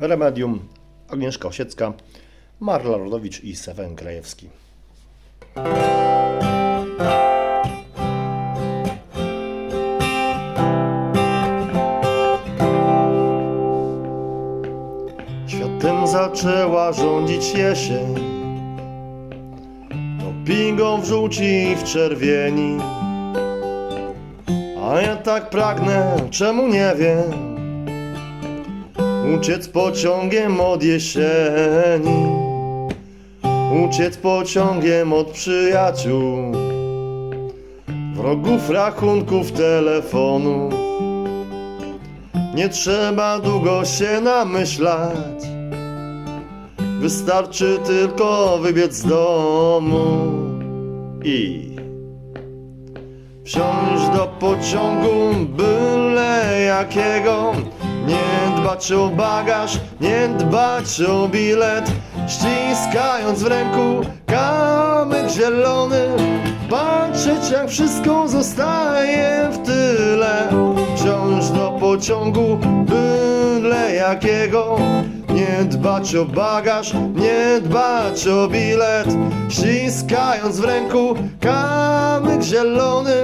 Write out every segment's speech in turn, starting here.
Remedium, Agnieszka Osiecka, Marla Rodowicz i Sewen Krajewski. Światem zaczęła rządzić jesień. Dopingą w żółci i w czerwieni. A ja tak pragnę, czemu nie wiem Uciec pociągiem od jesieni. Uciec pociągiem od przyjaciół. Wrogów rachunków telefonów Nie trzeba długo się namyślać. Wystarczy tylko wybiec z domu i wsiąść do pociągu byle jakiego. Dbać o bagaż, nie dbać o bilet, ściskając w ręku kamyk zielony. Patrzeć jak wszystko zostaje w tyle. Wsiąść do pociągu byle jakiego. Nie dbać o bagaż, nie dbać o bilet Ściskając w ręku kamyk zielony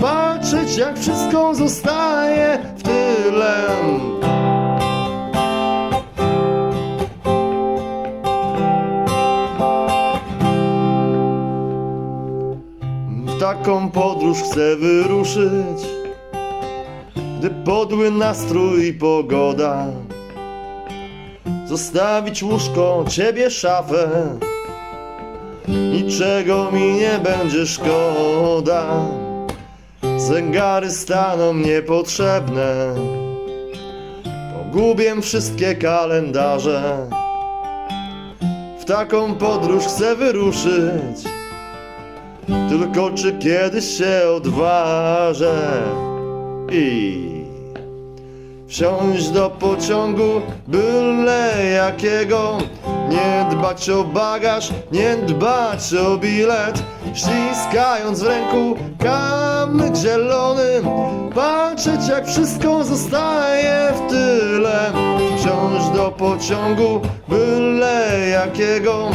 Patrzeć jak wszystko zostaje w tyle W taką podróż chcę wyruszyć. Gdy podły nastrój i pogoda Zostawić łóżko, ciebie szafę. Niczego mi nie będzie szkoda. Zegary staną niepotrzebne. Pogubię wszystkie kalendarze. W taką podróż chcę wyruszyć Tylko czy kiedyś się odważę I Wsiąść do pociągu byle jakiego? Nie dbać o bagaż, nie dbać o bilet. Ściskając w ręku kamyk zielony Patrzeć jak wszystko zostaje w tyle. Wsiąść do pociągu byle jakiego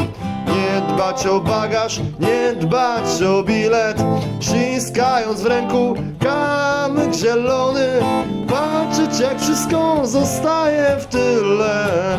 dbać o bagaż, nie dbać o bilet. Ściskając w ręku kamyk zielony Patrzeć jak wszystko zostaje w tyle